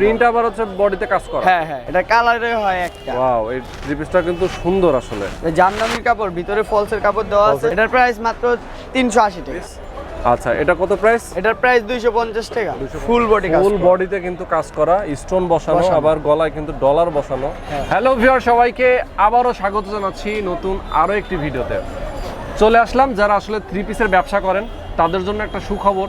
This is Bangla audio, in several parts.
প্রিন্ট আবার হচ্ছে বডিতে কাজ করা। হ্যাঁ হ্যাঁ এটা কালারে হয় একটা। ওয়াও এই থ্রি পিসটা কিন্তু সুন্দর আসলে। জামদানির কাপড় ভিতরে ফলসের কাপড় দেওয়া আছে। এটার প্রাইস মাত্র তিনশো আশি টাকা। আচ্ছা এটা কত প্রাইস এটার প্রাইস দুইশো পঞ্চাশ টাকা। ফুল বডি ফুল বডিতে কিন্তু কাজ করা স্টোন বসানো। আবার গলায় কিন্তু ডলার বসানো। হ্যাঁ। হ্যালো ভিউয়ার সবাইকে আবারও স্বাগত জানাচ্ছি নতুন আরও একটি ভিডিওতে। চলে আসলাম যারা আসলে থ্রি পিসের ব্যবসা করেন তাদের জন্য একটা সুখবর।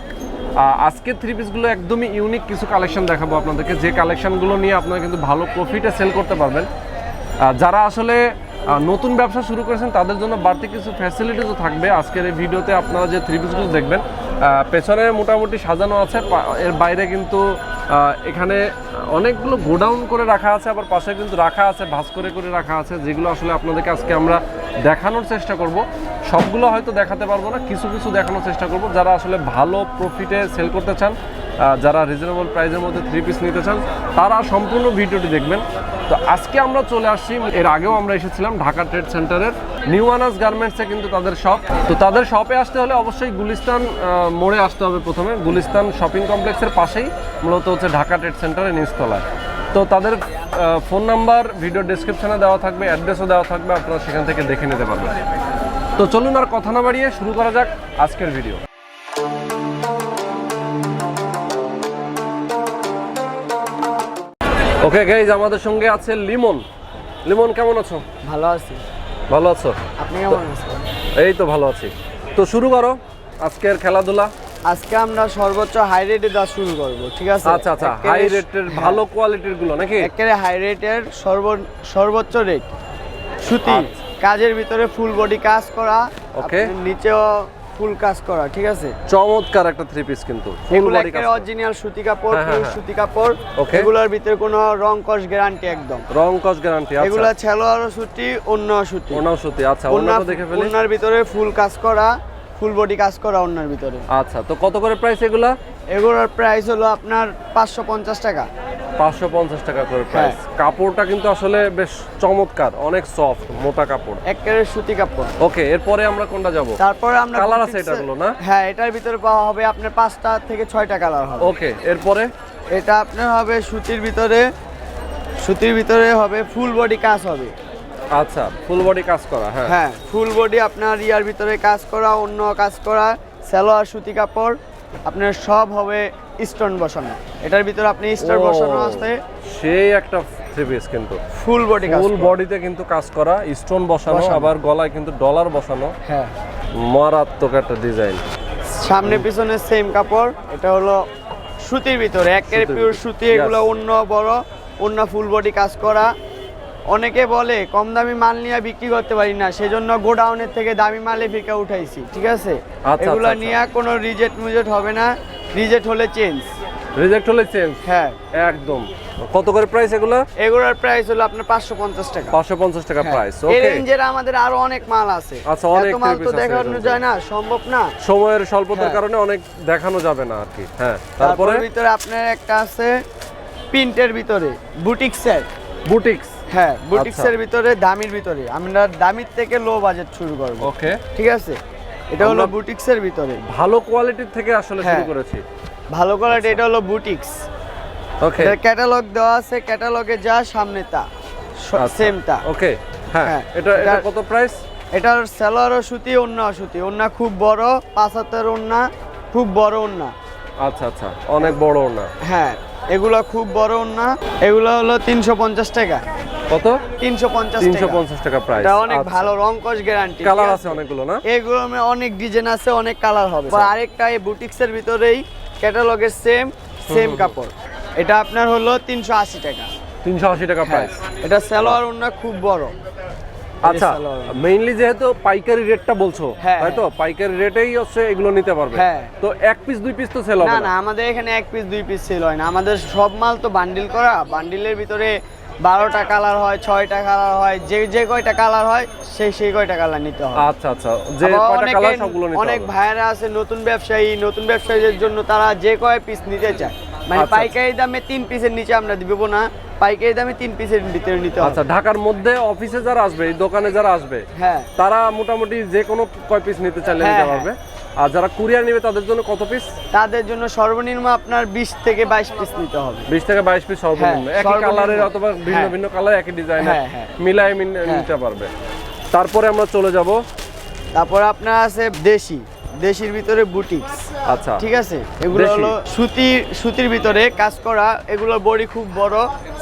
আজকে থ্রি পিসগুলো একদমই ইউনিক কিছু কালেকশন দেখাবো আপনাদেরকে। যে কালেকশনগুলো নিয়ে আপনারা কিন্তু ভালো প্রফিটে সেল করতে পারবেন। যারা আসলে নতুন ব্যবসা শুরু করেছেন, তাদের জন্য বাড়তি কিছু ফ্যাসিলিটিসও থাকবে। আজকের এই ভিডিওতে আপনারা যে থ্রি পিসগুলো দেখবেন পেছনে মোটামুটি সাজানো আছে এর বাইরে কিন্তু এখানে অনেকগুলো গোডাউন করে রাখা আছে, আবার পাশে কিন্তু রাখা আছে, ভাঁজ করে করে রাখা আছে, যেগুলো আসলে আপনাদেরকে আজকে আমরা দেখানোর চেষ্টা করব। সবগুলো হয়তো দেখাতে পারব না, কিছু কিছু দেখানোর চেষ্টা করব। যারা আসলে ভালো প্রফিটে সেল করতে চান যারা রিজনেবল প্রাইসের মধ্যে থ্রি পিস নিতে চান, তারা সম্পূর্ণ ভিডিওটি দেখবেন। তো আজকে আমরা চলে আসছি, এর আগেও আমরা এসেছিলাম ঢাকা ট্রেড সেন্টারের নিউ আনাস গার্মেন্টসে কিন্তু তাদের শপ তো তাদের শপে আসতে হলে অবশ্যই গুলিস্তান মোড়ে আসতে হবে প্রথমে। গুলিস্তান শপিং কমপ্লেক্সের পাশেই মূলত হচ্ছে ঢাকা ট্রেড সেন্টারের নিচতলায়। তো তাদের ফোন নাম্বার ভিডিও ডেসক্রিপশনে দেওয়া থাকবে অ্যাড্রেসও দেওয়া থাকবে আপনারা সেখান থেকে দেখে নিতে পারবেন। তো চলুন আর কথা না বাড়িয়ে শুরু করা যাক আজকের ভিডিও ওকে গাইজ আমাদের সঙ্গে আছে লিমন। লিমন কেমন আছো? ভালো আছি। ভালো আছো? আপনি কেমন আছেন? এই তো ভালো আছি। তো শুরু করো আজকের খেলাধুলা। আজকে আমরা সর্বোচ্চ হাই রেটে দেওয়া শুরু করব ঠিক আছে? আচ্ছা আচ্ছা হাই রেটের হ্যাঁ, ভালো কোয়ালিটিরগুলো নাকি? একেবারে হাই রেটের সর্ব সর্বোচ্চ রেট সুতি আচ্ছা। কাজের ভিতরে ফুল বডি কাজ করা ওকে নিচেও ফুল কাজ করা ঠিক আছে? চমৎকার একটা থ্রি পিস কিন্তু ফুল এগুলো বডি একেবারে অরিজিনাল সুতি কাপড় হ্যাঁ, হ্যাঁ, pure হ্যাঁ। সুতি কাপড়. এগুলোর ভিতরে কোনো রং কস গ্যারান্টি একদম। রং কস গ্যারান্টি এগুলো আচ্ছা ছেলোয়ারও সুতি অন্য সুতি। অন্য সুতি আচ্ছা ওনাটা দেখে ফেলি। ওনার ভিতরে ফুল কাজ করা ফুল বডি কাজ করা ওনার ভিতরে। আচ্ছা তো কত করে প্রাইস এগুলা? এগুলোর প্রাইস হলো আপনার পাঁচশো পঞ্চাশ টাকা। পাঁচশো পঞ্চাশ টাকা করে প্রাইস হ্যাঁ। কাপড়টা কিন্তু আসলে বেশ চমৎকার অনেক সফট মোটা কাপড়। একেবারে সুতি কাপড়। ওকে এরপরে আমরা কোনটা যাব? তারপরে আমরা কালার আছে এটাগুলো না? হ্যাঁ এটার ভিতরে পাওয়া হবে আপনার পাঁচটা থেকে ছয়টা কালার হবে। ওকে এরপরে? এটা আপনার হবে সুতির ভিতরে সুতির ভিতরে হবে ফুল বডি কাজ হবে। আচ্ছা ফুল বডি কাজ করা হ্যাঁ। হ্যাঁ ফুল বডি আপনার ইয়ার ভিতরে কাজ করা অন্য কাজ করা সালোয়ার সুতি কাপড় আপনার সব হবে স্টোন বসানো। এটার ভিতরে আপনি স্টোন বসানো আছে। সেই একটা থ্রি পিস কিন্তু। ফুল বডি ফুল বডিতে কিন্তু কাজ করা স্টোন বসানো। আবার গলায় কিন্তু ডলার বসানো। হ্যাঁ। মারাত্মক একটা ডিজাইন সামনে পিছনে সেম কাপড় এটা হলো সুতির ভিতরে একের পিওর সুতি. এগুলো অন্য বড় অন্য ফুল বডি কাজ করা। অনেকে বলে কম দামি মাল নিয়ে বিক্রি করতে পারি না সেজন্য গোডাউনের থেকে দামি মালে ফিকা উঠাইছি ঠিক আছে? আচ্ছা, এগুলো আচ্ছা। নিয়ে কোনো রিজেক্ট মুজেক্ট হবে না রিজেক্ট হলে চেঞ্জ রিজেক্ট হলে চেঞ্জ হ্যাঁ। একদম। কত করে প্রাইস এগুলো? এগুলোর প্রাইস হলো আপনার পাঁচশো পঞ্চাশ টাকা। পাঁচশো পঞ্চাশ টাকা। প্রাইস এই ওকে রেঞ্জের আমাদের আরও অনেক মাল আছে। আচ্ছা, অনেক মাল তো এই দেখানো যায় না সম্ভব না। সময়ের স্বল্পতার হ্যাঁ। কারণে অনেক দেখানো যাবে না আর কি হ্যাঁ। তারপরে? তারপরে ভিতরে আপনার একটা আছে প্রিন্টের ভিতরে বুটিক সেট বুটিক্স হ্যাঁ বুটিক্সের আচ্ছা। ভিতরে দামির ভিতরে। আমরা দামির থেকে লো বাজেট শুরু করব। ওকে। ঠিক আছে? এটা হলো বুটিক্সের ভিতরে। ভালো কোয়ালিটির থেকে আসলে শুরু হ্যাঁ। করেছি। ভালো কোয়ালিটি এটা হলো বুটিক্স। ওকে। এর ক্যাটালগ দেওয়া আছে ক্যাটালগে যা সামনে তা। সেমটা ওকে। হ্যাঁ হ্যাঁ, এটা এটা কত প্রাইস এটার সেলোয়ারও সুতি অন্য সুতি। অন্য খুব বড় পাঁচ হাতের ওন্না খুব বড় ওন্না আচ্ছা আচ্ছা। অনেক বড় না হ্যাঁ এগুলো খুব বড় ওন্না এগুলো হলো তিনশো পঞ্চাশ টাকা। কত? তিনশো পঞ্চাশ তিনশো টাকা প্রাইস এটা অনেক ভালো রং কস গ্যারান্টি কালার আছে? অনেকগুলো না? এগুলো অনেক ডিজাইন আছে অনেক কালার হবে আর আরেকটা এই বুটিক্সের ভিতরেই ক্যাটালগের সেম সেম কাপড়। এটা আপনার হলো তিনশো আশি টাকা। তিনশো আশি টাকা হ্যাঁ, প্রাইস এটা সালোয়ার ওন্না খুব বড়। আচ্ছা মেইনলি যেহেতু পাইকারি রেটটা বলছো হ্যাঁ, তাই তো? পাইকারি রেটেই হচ্ছে এগুলো নিতে পারবে। হ্যাঁ। তো এক পিস দুই পিস তো সেল না হবে না না? আমাদের এখানে এক পিস দুই পিস সেল হয় না। আমাদের সব মাল তো বান্ডিল করা। বান্ডিলের ভিতরে বারোটা কালার হয় ছয়টা কালার হয় যে যে কয়টা কালার হয় সেই সেই কয়টা কালার নিতে হয় আচ্ছা আচ্ছা যে কয়টা কালার সবগুলো নিতে অনেক হবে। ভাইয়েরা আছে নতুন ব্যবসায়ী নতুন ব্যবসায়ীদের জন্য তারা যে কয় পিস নিতে চায়। মানে আচ্ছা, পাইকারি দামে তিন পিসের নিচে আমরা দিব না পাইকারি দামে তিন পিসের ভিতরে নিতে হবে। আচ্ছা ঢাকার মধ্যে অফিসে যারা আসবে এই দোকানে যারা আসবে হ্যাঁ। তারা মোটামুটি যে কোনো কয় পিস নিতে চাইলে হ্যাঁ, নিতে হ্যাঁ। পারবে। আর যারা কুরিয়ার নেবে তাদের জন্য কত পিস তাদের জন্য সর্বনিম্ন আপনার বিশ থেকে বাইশ পিস নিতে হবে। বিশ থেকে বাইশ পিস সর্বনিম্ন। হ্যাঁ, একই কালারের অথবা ভিন্ন হ্যাঁ। ভিন্ন কালার একই ডিজাইনের হ্যাঁ। মিলাই। নিতে পারবে। তারপরে আমরা চলে যাব। তারপর আপনার আছে দেশি। দেশির ভিতরে বুটিক্স আচ্ছা। ঠিক আছে? এগুলো হলো সুতির সুতির ভিতরে কাজ করা। এগুলোর বডি খুব বড়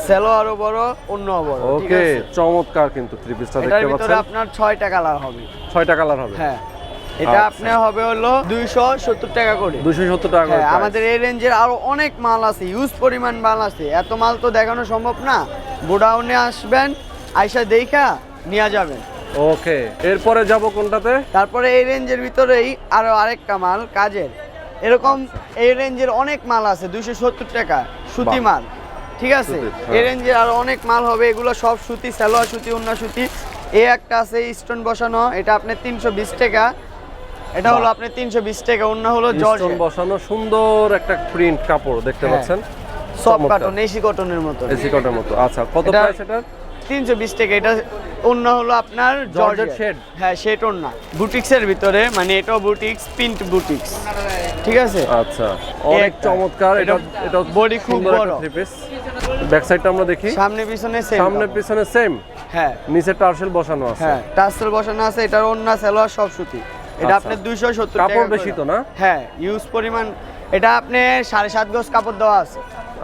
সেলো আরও বড় অন্যও বড়। ওকে চমৎকার কিন্তু থ্রি পিসটা এটার দেখতে ভিতরে পাচ্ছেন। আপনার ছয়টা কালার হবে। ছয়টা কালার হবে। হ্যাঁ। এটা আচ্ছা। আপনার হবে হলো দুইশো সত্তর টাকা করে। দুশো সত্তর টাকা করে হ্যাঁ আমাদের এই রেঞ্জের আরও অনেক মাল আছে ইউজ পরিমাণ মাল আছে। এত মাল তো দেখানো সম্ভব না। গোডাউনে আসবেন আইসা দেখা নিয়ে যাবেন। ওকে এরপরে যাব কোনটাতে? তারপরে এই রেঞ্জের ভিতরেই আরও আরেকটা মাল কাজের। এরকম এই রেঞ্জের অনেক মাল আছে দুইশো সত্তর টাকা সুতি মাল। ঠিক আছে? এই হ্যাঁ। রেঞ্জের আরও অনেক মাল হবে এগুলো সব সুতি সালোয়ার সুতি অন্য সুতি। এ একটা আছে স্টোন বসানো এটা আপনার তিনশো বিশ টাকা। এটা হলো আপনি আপনার তিনশো বিশ টাকা অন্য হলো স্টোন জর্জ বসানো সুন্দর একটা প্রিন্ট কাপড় দেখতে হ্যাঁ। পাচ্ছেন। চমৎকার। কাটন এসি কটনের মতো। এসি কটের মতো। আচ্ছা কত প্রাইস তিনশো বিশ টাকা এটা অন্য হলো আপনার জর্জেট জর্জেট। shade? হ্যাঁ সেট অন্য বুটিক্সের ভিতরে মানে এটাও বুটিক্স প্রিন্ট বুটিক্স। ঠিক আছে? আচ্ছা অনেক চমৎকার। এটা এটা এটা body খুব বড়। ব্যাক সাইডটা আমরা দেখি। সামনে পিছনে সেম সামনে পিছনে সেম হ্যাঁ। নিচে টার্সেল বসানো আছে। হ্যাঁ টাসেল বসানো আছে এটার অন্য সালোয়ার সব সুতি। এটা আচ্ছা। আপনার কাপড় বেশি তো না? হ্যাঁ ইউজ পরিমাণ। এটা আপনি সাড়ে সাত গজ কাপড় দেওয়া আছে।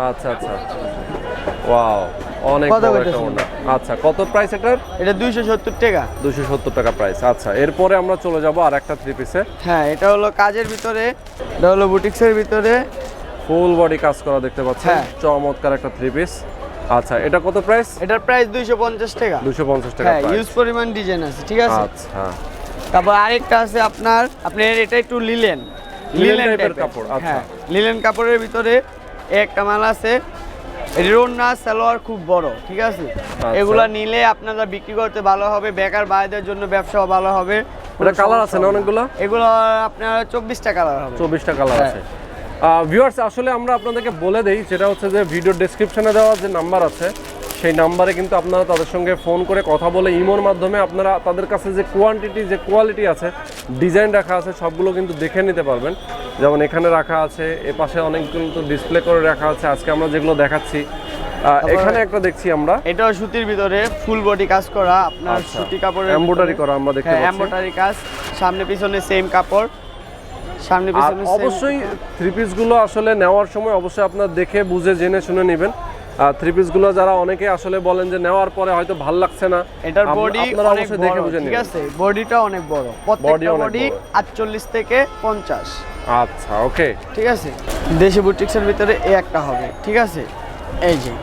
আচ্ছা আচ্ছা ওয়াও অনেক বড় একটা ওড়না। আচ্ছা কত প্রাইস এটার? এটা দুইশো সত্তর টাকা। দুশো সত্তর টাকা প্রাইস আচ্ছা এরপরে আমরা চলে যাব আর একটা থ্রি পিসে হ্যাঁ এটা হলো কাজের ভিতরে এটা হলো বুটিক্সের ভিতরে। ফুল বডি কাজ করা দেখতে পাচ্ছেন। হ্যাঁ। চমৎকার একটা থ্রি পিস আচ্ছা এটা কত প্রাইস এটার প্রাইস দুইশো পঞ্চাশ টাকা। দুশো পঞ্চাশ টাকা হ্যাঁ ইউজ পরিমাণ ডিজাইন আছে ঠিক আছে? আচ্ছা। তারপর আরেকটা আছে আপনার আপনার এটা একটু লিলেন। লিলেন কাপড়, আচ্ছা। হ্যাঁ লিলেন কাপড়ের ভিতরে একটা মাল আছে। ওড়না সালোয়ার খুব বড় ঠিক আছে? আচ্ছা। এগুলা নিলে আপনারা বিক্রি করতে ভালো হবে বেকার ভাইদের জন্য ব্যবসাও ভালো হবে। এটা কালার আছে না অনেকগুলো? এগুলো আপনার চব্বিশটা কালার হবে। চব্বিশটা কালার হ্যাঁ। আছে। ভিউয়ার্স আসলে আমরা আপনাদেরকে বলে দেই যেটা হচ্ছে যে ভিডিও ডেসক্রিপশনে দেওয়া যে নাম্বার আছে সেই নাম্বারে কিন্তু আপনারা তাদের সঙ্গে ফোন করে কথা বলে ইমোর মাধ্যমে আপনারা তাদের কাছে যে কোয়ান্টিটি যে কোয়ালিটি আছে ডিজাইন রাখা আছে সবগুলো কিন্তু দেখে নিতে পারবেন। যেমন এখানে রাখা আছে এ পাশে অনেক কিন্তু ডিসপ্লে করে রাখা আছে। আজকে আমরা যেগুলো দেখাচ্ছি এখানে একটা দেখছি আমরা। এটা সুতির ভিতরে ফুল বডি কাজ করা আপনার আচ্ছা। সুতি কাপড়ের এমব্রয়ডারি করা আমরা দেখতে হ্যাঁ পাচ্ছি। এমব্রয়ডারি কাজ সামনে পিছনে সেম কাপড় সামনে পিছনে অবশ্যই থ্রি পিসগুলো আসলে নেওয়ার সময় অবশ্যই আপনার দেখে বুঝে জেনে শুনে নেবেন। থ্রি পিসগুলো যারা অনেকে আসলে বলেন যে নেওয়ার পরে হয়তো ভালো লাগছে না এটার বডি অনেক দেখে বুঝে ঠিক আছে? বডিটা অনেক বড়। প্রত্যেকটা বডি। 48 থেকে 50 আচ্ছা ওকে। ঠিক আছে? দেশি বুটিক্সের ভিতরে এই একটা হবে ঠিক আছে? এই যে।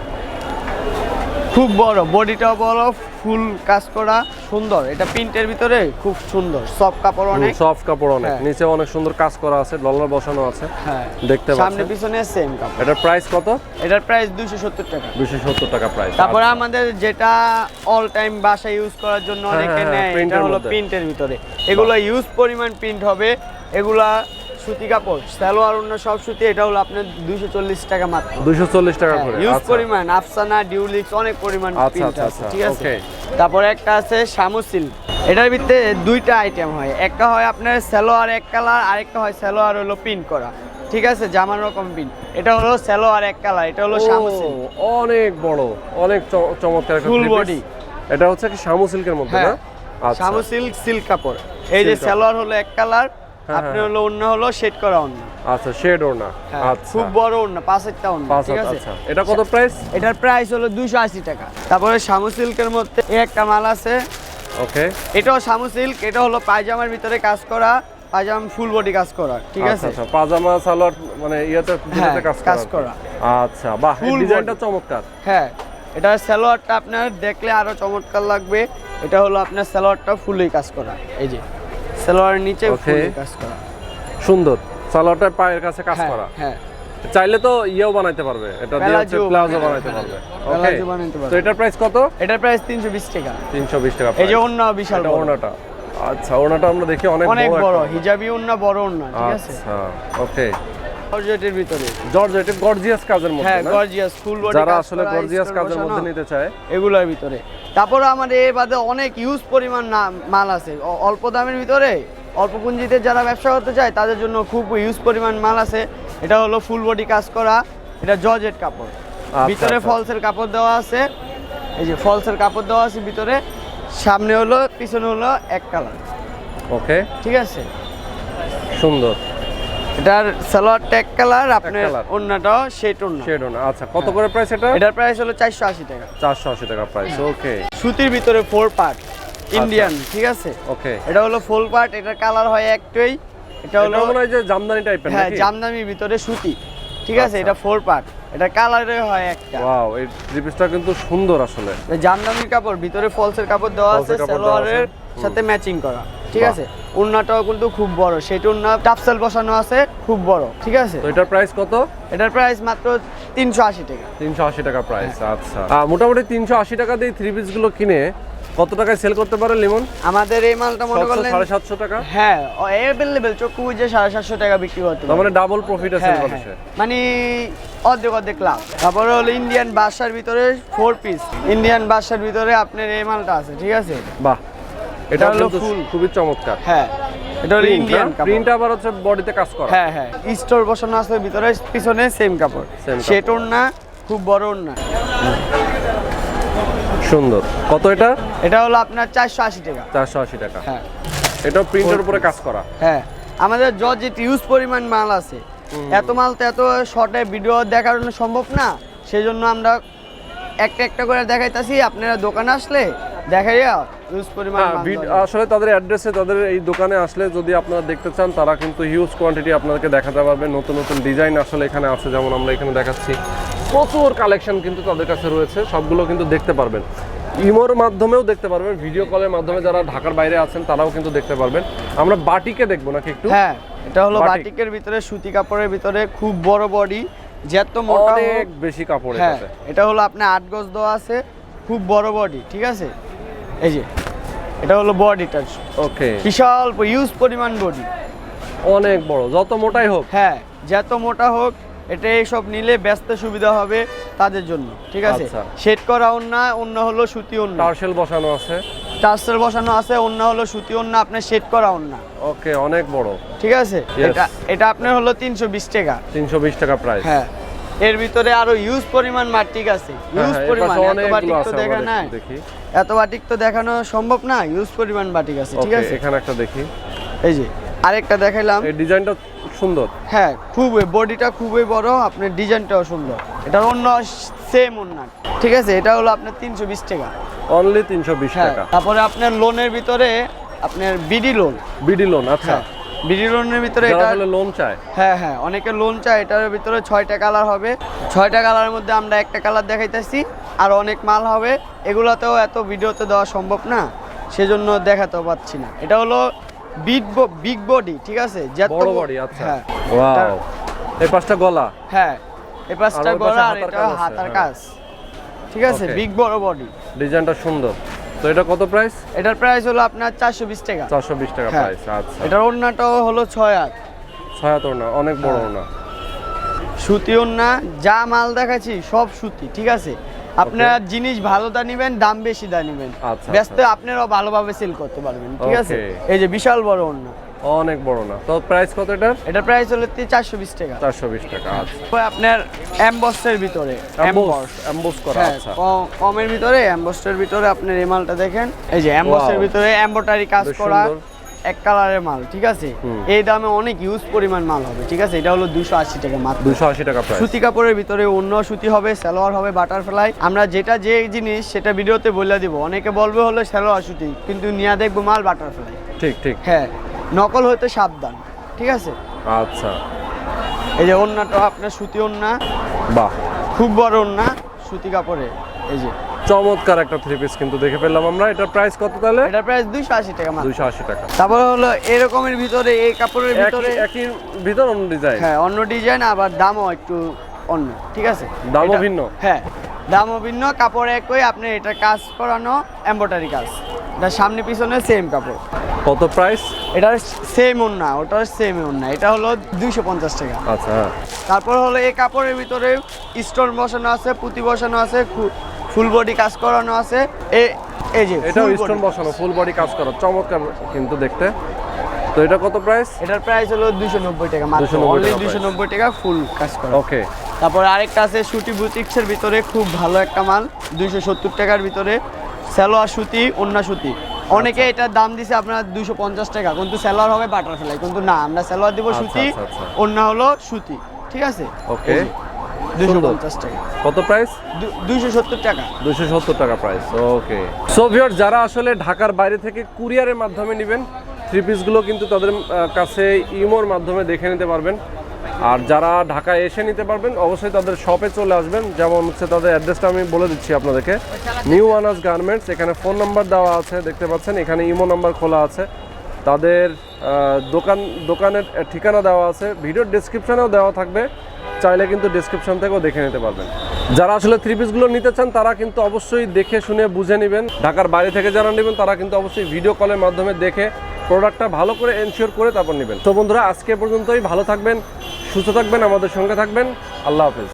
খুব বড় বডিটাও বড় ফুল কাজ করা সুন্দর। এটা প্রিন্টের ভিতরে খুব সুন্দর। সব কাপড় অনেক। সফট কাপড় অনেক। হ্যাঁ। নিচে অনেক সুন্দর কাজ করা আছে ডলার বসানো আছে। হ্যাঁ। দেখতে পাচ্ছেন। সামনে পিছনে সেম কাপড়। এটার প্রাইস কত? এটার প্রাইস 270 টাকা। দুশো সত্তর টাকা প্রাইস তারপরে আমাদের যেটা অল টাইম বাসায় ইউজ করার জন্য হ্যাঁ, অনেকে হ্যাঁ, নেয় এটা হলো প্রিন্টের ভিতরে। এগুলো ইউজ পরিমাণ প্রিন্ট হবে। এগুলা সুতি কাপড় সালোয়ার অন্য সব সুতি এটা হলো আপনার দুইশো চল্লিশ টাকা মাত্র। দুশো চল্লিশ টাকা করে। ইউজ আচ্ছা। পরিমাণ। আফসানা ডিউলিক্স অনেক পরিমাণ আচ্ছা, প্রিন্ট আচ্ছা, আছে ঠিক আছে. তারপরে একটা আছে শামুসিল এটার ভিতরে দুইটা আইটেম হয়। একটা হয় আপনার সালোয়ার এক কালার আরেকটা হয় সালোয়ার হলো প্রিন্ট করা। ঠিক আছে? জামার রকম প্রিন্ট এটা হলো সালোয়ার এক কালার এটা হলো ও, শামুসিল অনেক বড় অনেক চমৎকার piece। body। এটা হচ্ছে কি শামু সিল্কের মধ্যে না? শামু সিল্ক সিল্ক কাপড়। এই যে। সালোয়ার হলো এক কালার হ্যাঁ, আপনি হ্যাঁ। হলো অন্য হলো শেড করা অন্য আচ্ছা শেড হ্যাঁ, আচ্ছা। খুব বড় অন্য পাঁচ একটা অন্য ঠিক আছে? আচ্ছা। এটা কত প্রাইস এটার প্রাইস হলো দুশো আশি টাকা। তারপরে শামু সিল্কের মধ্যে এই একটা মাল আছে। ওকে। এটাও শামু সিল্ক এটা হলো পায়জামার ভিতরে কাজ করা পায়জামা ফুল বডি কাজ করা ঠিক আচ্ছা আছে? আচ্ছা। পাজামা সালোয়ার মানে ইয়েতে দুটোতে কাজ কাজ করা করা। আচ্ছা বাহ ডিজাইনটা চমৎকার। হ্যাঁ এটা সালোয়ারটা আপনার দেখলে আরও চমৎকার লাগবে। এটা হলো আপনার সালোয়ারটা ফুলই কাজ করা এই যে। সালোয়ারের নিচে. কাজ করা। সুন্দর। সালোয়ারটার পায়ের কাছে কাজ হ্যাঁ করা। হ্যাঁ। চাইলে তো ইয়েও বানাইতে পারবে। এটা দিয়ে হচ্ছে প্লাজো বানাইতে পারবে। ওকে। তো এটার প্রাইস কত? এটার প্রাইস তিনশো বিশ টাকা। 320 টাকা এই যে ওন্না অন্য বিশাল বড়। ওড়নাটা। আচ্ছা ওড়নাটা আমরা দেখি অনেক বড় অনেক বড়। হিজাবি ওন্না বড় ওন্না ঠিক আছে? আচ্ছা ওকে জর্জেটের ভিতরে। জর্জ এটা গর্জিয়াস কাজের মধ্যে হ্যাঁ? গর্জিয়াস ফুল বডি যারা আসলে গর্জিয়াস কাজের মধ্যে নিতে চায়। এগুলোর ভিতরে। তারপরে আমাদের এর বাদে অনেক ইউজ পরিমাণ মাল আছে। অল্প দামের ভিতরে অল্প পুঁজিতে যারা ব্যবসা করতে চায় তাদের জন্য খুব ইউজ পরিমাণ মাল আছে। এটা হলো ফুল বডি কাজ করা এটা জর্জেট কাপড়। ভিতরে আচ্ছা। ফলসের কাপড় দেওয়া আছে। এই যে ফলসের কাপড় দেওয়া আছে ভিতরে। সামনে হলো পিছনে হলো এক কালার ওকে ঠিক আছে? সুন্দর। এটার সালোয়ার ট্যাগ কালার আপনার। অন্যটাও সেট অন্য শেড না আচ্ছা কত করে প্রাইস এটা? এটার প্রাইস হলো চারশো আশি টাকা। চারশো আশি টাকা প্রাইস ওকে সুতির ভিতরে ফোর পার্ট ইন্ডিয়ান ঠিক আছে? ওকে এটা হলো ফুল পার্ট এটার কালার হয় একটাই এটা হলো মনে হয় যে জামদানি টাইপের হ্যাঁ জামদানির ভিতরে সুতি ঠিক আছে? আচ্ছা। এটা ফোর পার্ট এটা কালারে হয় একটা। ওয়াও এই থ্রি পিসটা কিন্তু সুন্দর আসলে। জামদানির কাপড় ভিতরে ফলসের কাপড় দেওয়া আছে সালোয়ারের সাথে ম্যাচিং করা। ঠিক আছে? উন্নাটাও কিন্তু খুব বড়। সেটা উন্না টাপসেল বসানো আছে খুব বড়। ঠিক আছে? তো এটার প্রাইস কত? এটার প্রাইস মাত্র তিনশো আশি টাকা। তিনশো আশি টাকা প্রাইস আচ্ছা। মোটামুটি তিনশো আশি টাকা দিয়ে থ্রি পিসগুলো কিনে কত টাকায় সেল করতে পারে লিমন? আমাদের এই মালটা মনে করলেন সাড়ে সাতশো টাকা? হ্যাঁ চক্ষু বুঝে সাড়ে সাতশো টাকা বিক্রি করতে তার মানে ডাবল প্রফিটে সে হ্যাঁ। মানে অর্ধেক অর্ধেক লাভ। তারপরে হলো ইন্ডিয়ান বাসার ভিতরে ফোর পিস ইন্ডিয়ান বাসার ভিতরে আপনার এই মালটা আছে ঠিক আছে? বাহ। এটা হলো খুবই চমৎকার। হ্যাঁ। এটা হলো ইন্ডিয়ান প্রিন্ট আবার হচ্ছে বডিতে কাজ করা। হ্যাঁ হ্যাঁ। স্টোর বসানো আছে ভিতরে পিছনে সেম কাপড়। সেটোর না খুব বড় না সুন্দর। কত এটা? এটা হলো আপনার চারশো আশি টাকা। চারশো আশি টাকা। হ্যাঁ। এটাও প্রিন্টের উপরে কাজ করা। হ্যাঁ। আমাদের জর্জেট ইউজ পরিমাণ মাল আছে। এত মাল তো এত শর্টে ভিডিও দেখানো সম্ভব না। সেই জন্য আমরা একটা একটা করে দেখাইতাছি। আপনারা দোকানে আসলে দেখাইয়া ইউজ পরিমাণ হ্যাঁ। আসলে তাদের অ্যাড্রেসে তাদের এই দোকানে আসলে যদি আপনারা দেখতে চান তারা কিন্তু হিউজ কোয়ান্টিটি আপনাদেরকে দেখাতে পারবে। নতুন নতুন ডিজাইন আসলে এখানে আছে যেমন আমরা এখানে দেখাচ্ছি। প্রচুর কালেকশন কিন্তু তাদের কাছে রয়েছে সবগুলো কিন্তু দেখতে পারবেন। ইমোর মাধ্যমেও দেখতে পারবেন ভিডিও কলের মাধ্যমে যারা ঢাকার বাইরে আছেন তারাও কিন্তু দেখতে পারবেন। আমরা বাটিকে দেখব নাকি একটু? হ্যাঁ এটা হলো বাটিকের ভিতরে সুতি কাপড়ের ভিতরে খুব বড় বডি যত মোটা অনেক বেশি কাপড় হ্যাঁ এটা হলো আপনার আট গজ দেওয়া আছে খুব বড় বডি ঠিক আছে? এই যে এটা হলো বডিটা ওকে বিশাল ইউজ পরিমাণ বডি অনেক বড় যত মোটাই হোক। হ্যাঁ যত মোটা হোক এটা এইসব নিলে ব্যস্ত সুবিধা হবে তাদের জন্য ঠিক আছে? আচ্ছা। সেট করা অন্য অন্য হলো সুতি অন্য টার্সেল বসানো আছে। টার্সেল বসানো আছে অন্য হলো সুতি অন্য আপনার সেট করা অন্য ওকে অনেক বড়। ঠিক আছে? এটা এটা আপনার হলো তিনশো বিশ টাকা। তিনশো বিশ টাকা প্রাইস হ্যাঁ। এর ভিতরে আরও ইউজ পরিমাণ মাটিক আছে। ইউজ হ্যাঁ, পরিমাণ পাশে এত তো দেখা নাই। দেখি। এত বাটিক তো দেখানো সম্ভব না ইউজ পরিমাণ বাটিক আছে ঠিক আছে? এখানে একটা দেখি। এই যে আরেকটা দেখাইলাম। এই ডিজাইনটা সুন্দর। হ্যাঁ খুবই বডিটা খুবই বড় আপনার ডিজাইনটাও সুন্দর। এটা অন্য সেম অন্য। ঠিক আছে এটা হলো আপনার তিনশো বিশ টাকা। অনলি তিনশো বিশ হ্যাঁ টাকা। তারপরে আপনার লোনের ভিতরে আপনার বিডি লোন বিডি লোন আচ্ছা। হ্যাঁ বিডি লোনের ভিতরে এটা লোন চায়। হ্যাঁ হ্যাঁ অনেকে লোন চায় এটার ভিতরে ছয়টা কালার হবে। ছয়টা কালারের মধ্যে আমরা একটা কালার দেখাইতেছি আর অনেক মাল হবে। এগুলোতেও এত ভিডিওতে দেওয়া সম্ভব না সেজন্য দেখাতেও পাচ্ছি না। এটা হলো বিগ বিগ বডি ঠিক আছে? যত বড় বডি আচ্ছা। হ্যাঁ। ওয়াও এই পাঁচটা গলা। হ্যাঁ এই পাঁচটা গলা আর এটা হাতার হ্যাঁ। কাজ ঠিক আছে? বিগ বড় বডি ডিজাইনটা সুন্দর। তো এটা কত প্রাইস এটার প্রাইস হলো আপনার চারশো বিশ টাকা। চারশো বিশ টাকা হ্যাঁ। প্রাইস আচ্ছা। এটার ওড়নাটাও হলো ছয় হাত ছয় হাত ওড়না অনেক বড় হ্যাঁ। ওড়না। সুতি ওড়না যা মাল দেখাচ্ছি সব সুতি ঠিক আছে? আপনারা জিনিস ভালো দা নিবেন দাম বেশি দা নিবেন। আচ্ছা, ব্যস্ত আচ্ছা। আপনারাও ভালোভাবে সেল করতে পারবেন ঠিক আছে? এই যে বিশাল বড় ওড়না। অনেক বড় না। তো প্রাইস কত এটার? এটার প্রাইস হলো চারশো বিশ টাকা। চারশো বিশ টাকা আচ্ছা। তারপরে আপনার অ্যাম্বসের ভিতরে অ্যাম্বোস করা হ্যাঁ আচ্ছা। কমের ভিতরে অ্যাম্বসটার ভিতরে আপনার এই মালটা দেখেন। এই যে অ্যাম্বসের ভিতরে এম্বোটারি কাজ করা এক কালারের মাল ঠিক আছে? এই দামে অনেক ইউজ পরিমাণ মাল হবে ঠিক আছে? এটা হলো দুশো আশি টাকা মাত্র। দুশো আশি টাকা সুতি কাপড়ের ভিতরে অন্য সুতি হবে সালোয়ার হবে বাটারফ্লাই আমরা যেটা যে জিনিস সেটা ভিডিওতে বলে দিব। অনেকে বলবে হলো সালোয়ার সুতি কিন্তু নিয়ে দেখব মাল বাটারফ্লাই ঠিক ঠিক। হ্যাঁ। নকল হইতে সাবধান ঠিক আছে? আচ্ছা। এই যে ওন্নাটা আপনার সুতি ওন্না বাহ। খুব বড় ওন্না সুতি কাপড়ে এই যে। চমৎকার একটা থ্রি পিস কিন্তু দেখে ফেললাম আমরা। এটার প্রাইস কত তাহলে? এটা প্রাইস দুইশো আশি টাকা মাত্র। দুইশো আশি টাকা। তারপরে হলো এরকমের ভিতরে এই কাপড়ের ভিতরে একই ভিতর অন্য ডিজাইন হ্যাঁ অন্য ডিজাইন আবার দামও একটু অন্য ঠিক আছে? দামও ভিন্ন? হ্যাঁ দামও ভিন্ন কাপড় একই আপনি এটা কাজ করানো এমব্রয়ডারি কাজ। এটা সামনে পিছনে সেম কাপড়। কত প্রাইস এটার সেম ওন্না ওটার সেম ওন্না এটা হলো দুইশো পঞ্চাশ টাকা। আচ্ছা। তারপর হলো এই কাপড়ের ভিতরে স্টোন বসানো আছে পুঁতি বসানো আছে ফুল বডি কাজ করানো আছে। এ- এই যে এটাও স্টোন বসানো ফুল বডি কাজ করা। চমৎকার কিন্তু দেখতে। তো এটা কত প্রাইস এটার প্রাইস হলো দুশো নব্বই টাকা মাত্র। অনলি টাকা দুশো নব্বই টাকা ফুল কাজ করা। ওকে তারপর আরেকটা আছে সুতি বুটিক্সের ভিতরে খুব ভালো একটা মাল। দুইশো সত্তর টাকার ভিতরে। সালোয়ার সুতি অন্য সুতি। অনেকে আচ্ছা। এটার দাম দিছে আপনার দুশো পঞ্চাশ টাকা কিন্তু সালোয়ার হবে বাটার ফ্লাই কিন্তু না আমরা সালোয়ার দিব আচ্ছা, সুতি আচ্ছা। অন্য হলো সুতি ঠিক আছে? টাকা। কত প্রাইস দুইশো সত্তর টাকা। দুশো সত্তর টাকা প্রাইস ওকে। সো ভিউয়ার যারা আসলে ঢাকার বাইরে থেকে কুরিয়ারের মাধ্যমে নেবেন থ্রি পিসগুলো কিন্তু তাদের কাছে ইমোর মাধ্যমে দেখে নিতে পারবেন। আর যারা ঢাকায় এসে নিতে পারবেন, অবশ্যই তাদের শপে চলে আসবেন। যেমন হচ্ছে তাদের অ্যাড্রেসটা আমি বলে দিচ্ছি আপনাদেরকে। নিউ আনাস গার্মেন্টস এখানে ফোন নাম্বার দেওয়া আছে, দেখতে পাচ্ছেন। এখানে ইমো নাম্বার খোলা আছে। তাদের দোকান, দোকানের ঠিকানা দেওয়া আছে। ভিডিওর ডিসক্রিপশানেও দেওয়া থাকবে। চাইলে কিন্তু ডিসক্রিপশন থেকেও দেখে নিতে পারবেন। যারা আসলে থ্রি পিসগুলো নিতে চান, তারা কিন্তু অবশ্যই দেখে শুনে বুঝে নেবেন। ঢাকার বাইরে থেকে যারা নেবেন, তারা কিন্তু অবশ্যই ভিডিও কলের মাধ্যমে দেখে প্রোডাক্টটা ভালো করে এনশিওর করে তারপর নেবেন। তো বন্ধুরা, আজকে পর্যন্তই। ভালো থাকবেন, সুস্থ থাকবেন, আমাদের সঙ্গে থাকবেন। আল্লাহ হাফেজ।